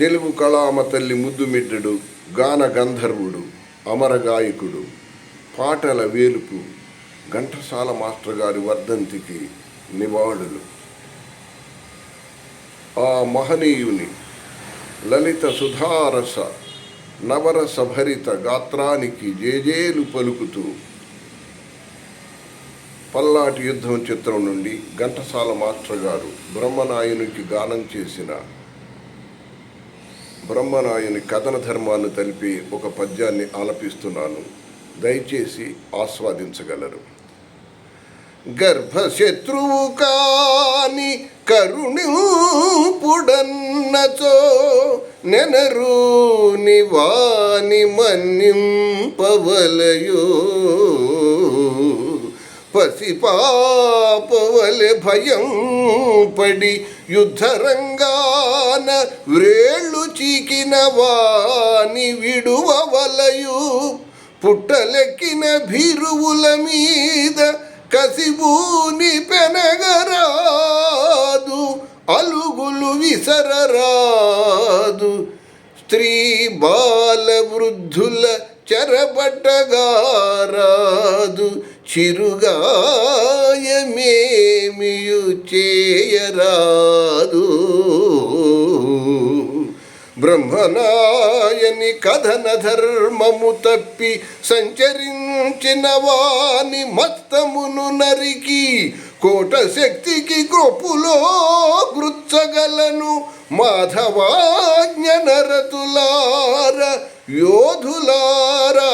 తెలుగు కళామ తల్లి ముద్దుమిడ్డడు గాన గంధర్వుడు అమర గాయకుడు పాటల వేలుపు ఘంటసాల మాస్టర్ గారి వర్ధంతికి నివాళులు. ఆ మహనీయుని లలిత సుధారస నవరస భరిత గాత్రానికి జేజేలు పలుకుతూ పల్లాటి యుద్ధం చిత్రం నుండి ఘంటసాల మాస్టర్ గారు బ్రహ్మనాయునికి గానం చేసిన బ్రహ్మనాయుని కథన ధర్మాన్ని తెలిపి ఒక పద్యాన్ని ఆలపిస్తున్నాను. దయచేసి ఆస్వాదించగలరు. గర్భశత్రువు కాని కరుణిపుడన్నచో నెనరు నివాని మన్నింపవలయో. పసిపాపవలె భయం పడి తన వ్రేళ్ళు చీకిన వాని విడువవలయు. పుట్టలెక్కిన భీరువుల మీద కసిబూని పెనగరాదు. అలుగులు విసరరాదు. స్త్రీ బాల వృద్ధుల చెరబట్టగారాదు చిరుగాయమేమియు చేయరాదు. బ్రహ్మనాయని కథన ధర్మము తప్పి సంచరించిన వాని మస్తమును నరికి కోట శక్తికి గ్రొప్పులో గృచ్చగలను మాధవాజ్ఞ నరతులార యోధులారా.